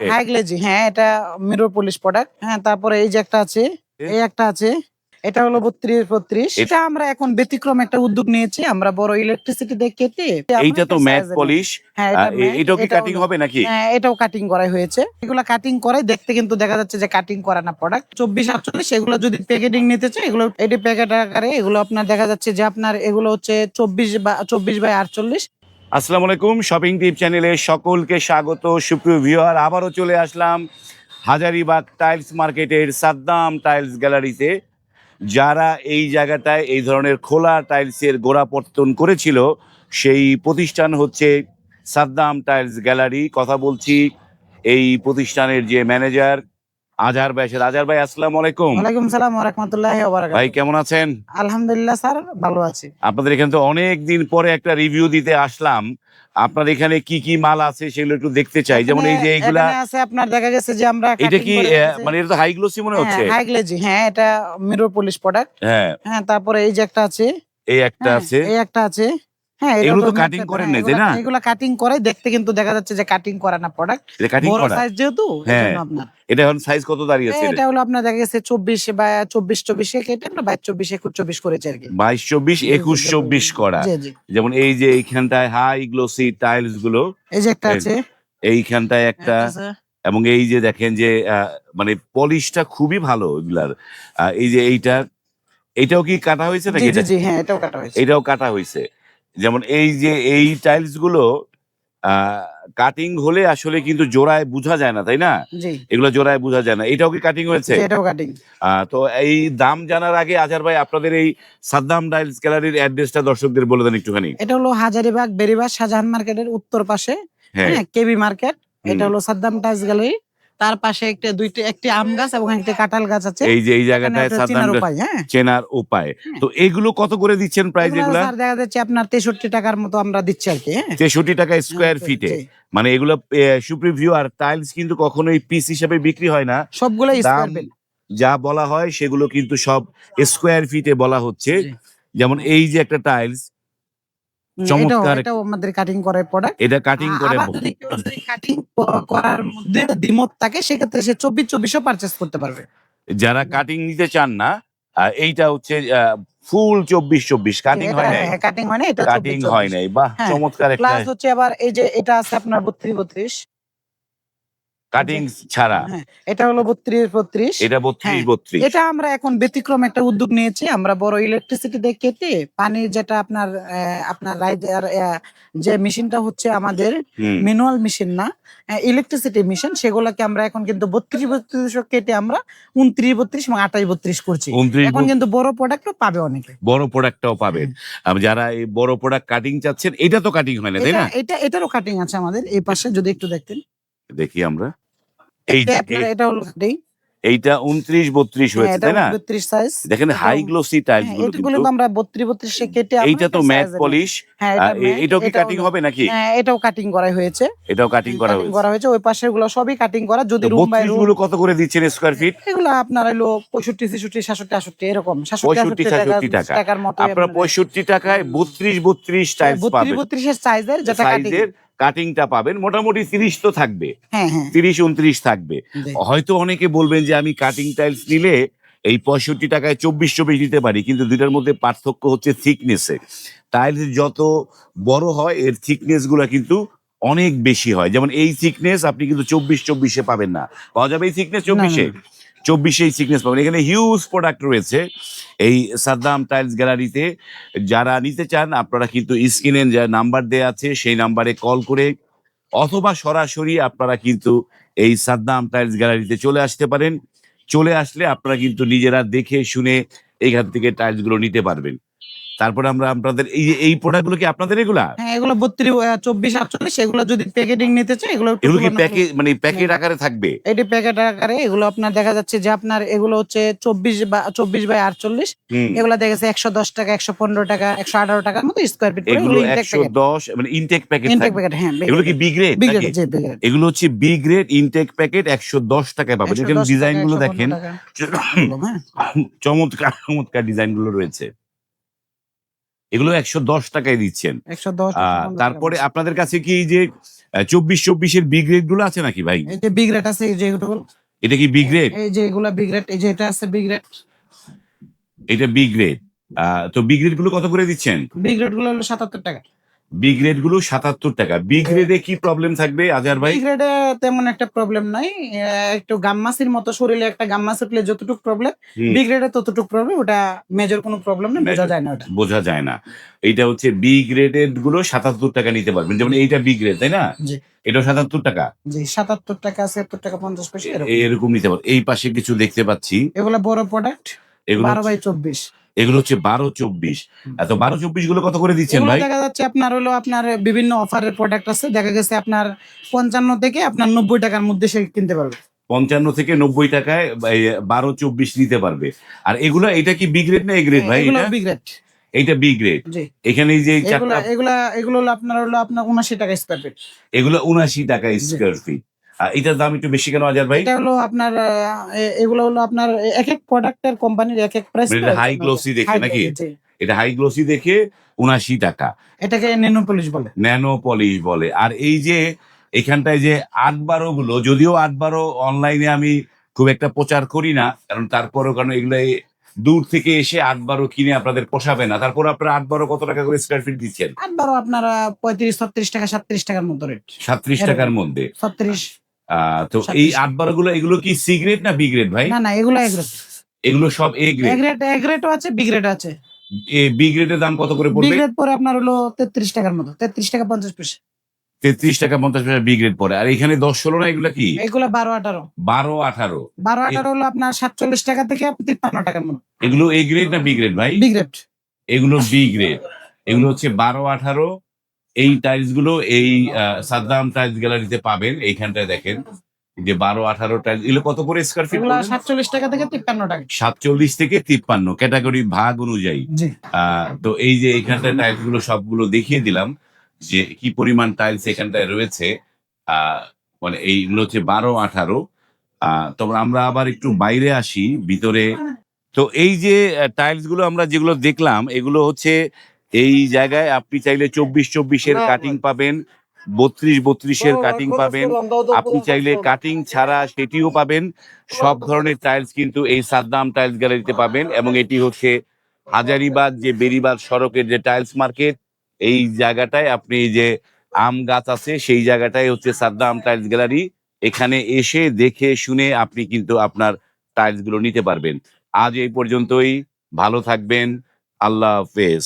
High glazy হ্যাঁ এটা mirror polish product হ্যাঁ তারপরে এই যে একটা আছে এই একটা আছে এটা হলো বত্রিশ বত্রিশ। এটা- আমরা এখন ব্যতিক্রম একটা উদ্যোগ নিয়েছি আমরা বড় ইলেকট্রিসিটি কেটে এইটা তো ম্যাট পলিশ হ্যাঁ এটা এটাও কি কাটিং হবে নাকি? হ্যাঁ এটাও কাটিং করাই হয়েছে। এগুলো কাটিং করে দেখতে কিন্তু দেখা যাচ্ছে যে কাটিং করা না প্রোডাক্ট চব্বিশ আটচল্লিশ এগুলো যদি প্যাকেটিং নিতে চাই এগুলো এটি প্যাকেট আকারে এগুলো আপনার দেখা যাচ্ছে যে আপনার এগুলো হচ্ছে চব্বিশ বা চব্বিশ বাই আটচল্লিশ। আসসালামু আলাইকুম শপিং টিপ চ্যানেলে সকলকে স্বাগত। সুপ্রিয় ভিউয়ার, আবারও চলে আসলাম হাজারিবাগ টাইলস মার্কেটের সাদ্দাম টাইলস গ্যালারিতে। যারা এই জায়গাটায় এই ধরনের খোলা টাইলসের গোড়াপত্তন করেছিল, সেই প্রতিষ্ঠান হচ্ছে সাদ্দাম টাইলস গ্যালারি। কথা বলছি, এই প্রতিষ্ঠানের যে ম্যানেজার আজহার ভাই সাথে। আজহার ভাই আসসালামু আলাইকুম। ওয়ালাইকুম সালাম রহমতুল্লাহ ভাই কেমন আছেন? আলহামদুলিল্লাহ স্যার ভালো আছি। আপনাদের এখানে তো অনেক দিন পরে একটা রিভিউ দিতে আসলাম। আপনার এখানে কি কি মাল আছে সেগুলো একটু দেখতে চাই। যেমন এই যে এইগুলা আছে আপনার দেখা গেছে যে আমরা এটা কি মানে এটা তো হাই গ্লোসি মনে হচ্ছে? হাই গ্লেজি হ্যাঁ এটা মিরর পলিশ প্রোডাক্ট হ্যাঁ। হ্যাঁ তারপরে এই যে একটা আছে। এই একটা হ্যাঁ, আছে। এই একটা আছে। হ্যাঁ এগুলো তো paper, করেন হ্যাঁ, না? এগুলা কাটিং করে দেখতে কিন্তু দেখা যাচ্ছে যে কাটিং করা না প্রোডাক্ট কাটিং বড় করা। সাইজ যেহেতু হ্যাঁ, আপনার। এটা এখন সাইজ কত এটা হলো আপনার দেখা গেছে বা কেটে আমরা করেছি আর কি। বাইশ চব্বিশ জি, একুশ জি, চব্বিশ করা। জি জি। যেমন এই যে এইখানটায় হাই গ্লোসি টাইলসগুলো এই যে একটা আছে। এইখানটায় একটা এবং এই যে দেখেন যে মানে পলিশটা খুবই ভালো এগুলার। এই যে এইটা এটাও কি কাটা হয়েছে নাকি জি হ্যাঁ এটাও কাটা হয়েছে। এটাও কাটা হয়েছে। যেমন এই যে এই টাইলসগুলো কাটিং হলে আসলে কিন্তু জোড়ায় বোঝা যায় না তাই না? এগুলো জোড়ায় বোঝা যায় না। এটাও কি কাটিং হয়েছে? এটাও কাটিং তো এই দাম জানার আগে আজার ভাই আপনাদের এই সাদ্দাম টাইলস গ্যালারির অ্যাড্রেসটা দর্শকদের বলে দেন একটুখানি। এটা হলো হাজারিবাগ বেরিবাগ শাহজাহান মার্কেটের উত্তর পাশে হ্যাঁ। হ্যাঁ কেবি মার্কেট এটা। হলো সাদ্দাম টাইলস গ্যালারি তার পাশে একটা দুইটা একটি আম গাছ এবং একটি কাঁঠাল গাছ আছে। এই যে এই জায়গাটায় চেনার উপায় হ্যাঁ? চেনার উপায়। তো এগুলো কত করে দিচ্ছেন প্রাইস এগুলো স্যার দেখা যাচ্ছে আপনার তেষট্টি টাকার মতো আমরা দিচ্ছি আর কি হ্যাঁ? তেষট্টি টাকা স্কোয়ার ফিটে মানে এগুলো সুপ্রিভিউ আর টাইলস কিন্তু কখনোই পিস হিসাবে বিক্রি হয় না। সবগুলো স্কয়ার ফিট যা বলা হয় সেগুলো কিন্তু সব স্কোয়ার ফিটে বলা হচ্ছে। যেমন এই যে একটা টাইলস চমৎকার এটাও আমাদের কাটিং করে প্রোডাক্ট এটা কাটিং করে যদি কাটিং করার মধ্যে দ্বিমত থাকে সেক্ষেত্রে সে চব্বিশ চব্বিশও পারচেস করতে পারবে। যারা কাটিং নিতে চান না এইটা হচ্ছে ফুল চব্বিশ চব্বিশ। কাটিং হয় নাই? কাটিং হয় না এটা কাটিং হয় নাই। বাহ হ্যাঁ, চমৎকার একটা প্লাস হচ্ছে আবার এই যে এটা আছে আপনার বত্রিশ বত্রিশ। কাটিং ছাড়া। হ্যাঁ এটা হলো বত্রিশ বত্রিশ। এটা বত্রিশ হ্যাঁ, বত্রিশ। এটা আমরা এখন ব্যতিক্রম একটা উদ্যোগ নিয়েছি। আমরা বড় ইলেকট্রিসিটি দিয়ে কেটে পানি যেটা আপনার আপনার রাইজার যে মেশিনটা হচ্ছে আমাদের ম্যানুয়াল মেশিন না ইলেকট্রিসিটি মেশিন সেগুলোকে আমরা এখন কিন্তু বত্রিশ বত্রিশ কেটে আমরা উনত্রিশ বত্রিশ এবং আঠাশ বত্রিশ করছি। এখন কিন্তু বড় প্রোডাক্টও পাবে অনেকে। বড় প্রোডাক্টটাও পাবেন যারা এই বড় প্রোডাক্ট কাটিং চাচ্ছেন এটা তো কাটিং হয় না তাই না? এটা এটারও কাটিং আছে আমাদের এই পাশে যদি একটু দেখতেন। দেখি আমরা। এই এটা হলো কাটিং এইটা উনত্রিশ বত্রিশ হয়েছে তাই না? বত্রিশ সাইজ দেখেন হাই গ্লোসি টাইলস হ্যাঁ গুলো কিন্তু আমরা বত্রিশ বত্রিশে কেটে এইটা তো ম্যাট পলিশ হ্যাঁ এটাও কি কাটিং হবে নাকি? হ্যাঁ এটাও কাটিং করা হয়েছে। এটাও কাটিং করা হয়েছে। করা হয়েছে ওই পাশেরগুলো সবই কাটিং করা যদি রুম বাই রুমগুলো কত করে দিচ্ছেন স্কোয়ার ফিট এগুলো আপনার হলো পঁয়ষট্টি ছেষট্টি সাতষট্টি আষট্টি এরকম। পঁয়ষট্টি, সাতষট্টি টাকা। টাকার মতো আপনারা পঁয়ষট্টি টাকায় বত্রিশ বত্রিশ টাইলস পাবেন বত্রিশ পাবেন। বত্রিশের সাইজের যেটা কাটিং সাইজের কাটিংটা পাবেন মোটামুটি তিরিশ তো থাকবে। হ্যাঁ হ্যাঁ। তিরিশ উনত্রিশ থাকবে। হয়তো অনেকে বলবেন যে আমি কাটিং টাইলস নিলে এই পঁয়ষট্টি টাকায় চব্বিশ চব্বিশ নিতে পারি কিন্তু দুইটার মধ্যে পার্থক্য হচ্ছে থিকনেসে টাইলস যত বড় হয় এর থিকনেসগুলা কিন্তু অনেক বেশি হয়। যেমন এই থিকনেস আপনি কিন্তু চব্বিশ চব্বিশে পাবেন না। পাওয়া যাবে এই থিকনেস চব্বিশে? চব্বিশে সিগনেস পাবেন। এখানে হিউজ প্রোডাক্ট রয়েছে। এই সাদ্দাম টাইলস গ্যালারিতে যারা নিতে চান, আপনারা কিন্তু স্ক্রিনে যা নাম্বার দেওয়া আছে, সেই নাম্বারে কল করে অথবা সরাসরি আপনারা কিন্তু এই সাদ্দাম টাইলস গ্যালারিতে চলে আসতে পারেন। চলে আসলে আপনারা কিন্তু নিজেরা দেখে শুনে এখান থেকে টাইলসগুলো নিতে পারবেন। তারপরে আমরা আপনাদের এই এই প্রোডাক্টগুলো কি আপনাদের এগুলা হ্যাঁ এগুলো বত্রিশ চব্বিশ আটচল্লিশ এগুলো যদি প্যাকেটিং নিতে চাই এগুলো এগুলো কি প্যাকেট মানে প্যাকেট আকারে থাকবে? এটি প্যাকেট আকারে এগুলো আপনার দেখা যাচ্ছে যে আপনার এগুলো হচ্ছে চব্বিশ বা চব্বিশ বাই আটচল্লিশ। এগুলো দেখা যাচ্ছে একশো দশ টাকা একশো পনেরো টাকা একশো আঠারো টাকার মতো স্কোয়ার ফিট এগুলো একশো দশ মানে ইনটেক প্যাকেট ইনটেক প্যাকেট হ্যাঁ এগুলো কি বি গ্রেড এগুলো হচ্ছে বি গ্রেড ইনটেক প্যাকেট একশো দশ টাকায় পাবেন। এখানে ডিজাইনগুলো দেখেন। চমৎকার চমৎকার ডিজাইনগুলো রয়েছে। এগুলো একশো দশ টাকায় দিচ্ছেন। তারপরে আপনাদের কাছে কি এই যে চব্বিশ চব্বিশের বিগ রেটগুলো আছে নাকি ভাই? এই যে বিগ রেট আছে এই যে এটা কি বিগ্রেড এই যে এগুলা বিগ রেট এই যে এটা আছে বিগ রেট এটা বিগ্রেড আহ তো বিগ্রেডগুলো কত করে দিচ্ছেন? বিগ রেটগুলো হলো সাতাত্তর টাকা। বি গ্রেডগুলো সাতাত্তর টাকা। বি গ্রেডে কি প্রবলেম থাকবে আজার ভাই? বিগ রেটে তেমন একটা প্রবলেম নাই। একটু গাম্মাসির মতো শরীরে একটা গাম্মাস উঠলে যতটুকু প্রবলেম হুম, বিগ রেটে ততটুকু প্রবলেম ওটা মেজর কোনো প্রবলেম নেই বোঝা যায় না ওটা। বোঝা যায় না। এইটা হচ্ছে বি গ্রেডেরগুলো সাতাত্তর টাকা নিতে পারবেন। যেমন এইটা বি গ্রেড তাই না? এটা সাতাত্তর টাকা? জি সাতাত্তর টাকা ছিয়াত্তর টাকা পঞ্চাশ পয়সা এরকম। এরকম নিতে পারবেন। এই পাশে কিছু দেখতে পাচ্ছি। এগুলা বড় প্রোডাক্ট এগুলো বারো বাই চব্বিশ। এগুলো হচ্ছে বারো চব্বিশ। এত বারো চব্বিশগুলো কত করে দিচ্ছেন ভাই? দেখা যাচ্ছে আপনার হলো আপনার বিভিন্ন অফারের প্রোডাক্ট আছে। দেখা গেছে আপনার পঞ্চান্ন থেকে আপনার নব্বই টাকার মধ্যে সে কিনতে পারবে। পঞ্চান্ন থেকে নব্বই টাকায় বারো চব্বিশ নিতে পারবে। আর এগুলো এটা কি বি গ্রেড না এ গ্রেড ভাই এগুলো এটা? বিগ রেট এইটা বি গ্রেড এখানে এই যে এগুলা এগুলো হলো আপনার হলো আপনার উনাশি টাকা স্কোয়ার ফিট এগুলো উনাশি টাকা স্কোয়ার ফিট এটার দাম একটু বেশি কেন আজার ভাই? এটা হলো আপনার এগুলো হলো আপনার এক এক প্রোডাক্টের কোম্পানির এক এক প্রাইস এটা high glossy দেখে নাকি? এটা হাই গ্লোসি দেখে উনাশি টাকা। এটাকে নেনো পলিশ বলে। ন্যানো পলিশ বলে। আর এই যে এখানটায় যে আট বারো গুলো যদিও আট বারো অনলাইনে আমি খুব একটা প্রচার করি না কারণ তারপরও কারণ এগুলো দূর থেকে এসে আট বারো কিনে আপনাদের পোষাবে না। তারপর আপনারা আট বারো কত টাকা করে স্কোয়ার ফিট দিচ্ছেন? আর বারো আপনারা পঁয়ত্রিশ ছত্রিশ টাকা সাতত্রিশ টাকার মতো রেট সাত্রিশ টাকার মধ্যে। ছত্রিশ আহ, তো এই আট বারো গুলো এগুলো কি সি গ্রেড না বি গ্রেড ভাই? না না এগুলো রেট এগুলো সব এ গ্রেড রেট এক আছে বিগ রেট আছে। বি গ্রেডের দাম কত করে পড়বে? রেট পরে আপনার হলো তেত্রিশ টাকার মতো তেত্রিশ টাকা পঞ্চাশ পয়সা। তেত্রিশ টাকা পঞ্চাশ পয়সা বি গ্রেড পড়ে। আর এখানে দশ ষোলো না এগুলো কি? এগুলো বারো আঠারো। বারো আঠারো। বারো আঠারো হলো আপনার সাতচল্লিশ টাকা থেকে তিপ্পান্ন টাকার মতো। এগুলো এ গ্রেড না বি গ্রেড ভাই? বিগ রেট এগুলো বি গ্রেড এগুলো হচ্ছে বারো আঠারো এই টাইলসগুলো এই সাদ্দাম টাইলস গ্যালারিতে পাবেন এইখানটায় দেখেন। যে বারো আঠারো টাইলস এগুলো কত করে স্কোয়ার ফিট সাতচল্লিশ টাকা থেকে তিপ্পান্ন টাকা। সাতচল্লিশ থেকে তিপ্পান্ন ক্যাটাগরি ভাগ অনুযায়ী। তো এই যে এখানটায় টাইলসগুলো সবগুলো দেখিয়ে দিলাম যে কি পরিমাণ টাইলস এখানটায় রয়েছে। আহ, মানে এইগুলো হচ্ছে বারো আঠারো। আহ, তবে আমরা আবার একটু বাইরে আসি ভিতরে। তো এই যে টাইলসগুলো আমরা যেগুলো দেখলাম এগুলো হচ্ছে এই জায়গায় আপনি চাইলে চব্বিশ চব্বিশের কাটিং পাবেন বত্রিশ বত্রিশের কাটিং পাবেন। আপনি চাইলে কাটিং ছাড়া সেটিও পাবেন। সব ধরনের টাইলস কিন্তু এই সাদ্দাম টাইলস গ্যালারিতে পাবেন এবং এটি হচ্ছে হাজারিবাগ যে বেরিবাগ সড়কের যে টাইলস মার্কেট এই জায়গাটায় আপনি যে আম গাছ আছে সেই জায়গাটাই হচ্ছে সাদ্দাম টাইলস গ্যালারি এখানে এসে দেখে শুনে আপনি কিন্তু আপনার টাইলসগুলো নিতে পারবেন। আজ এই পর্যন্তই। ভালো থাকবেন। আল্লাহ হাফেজ।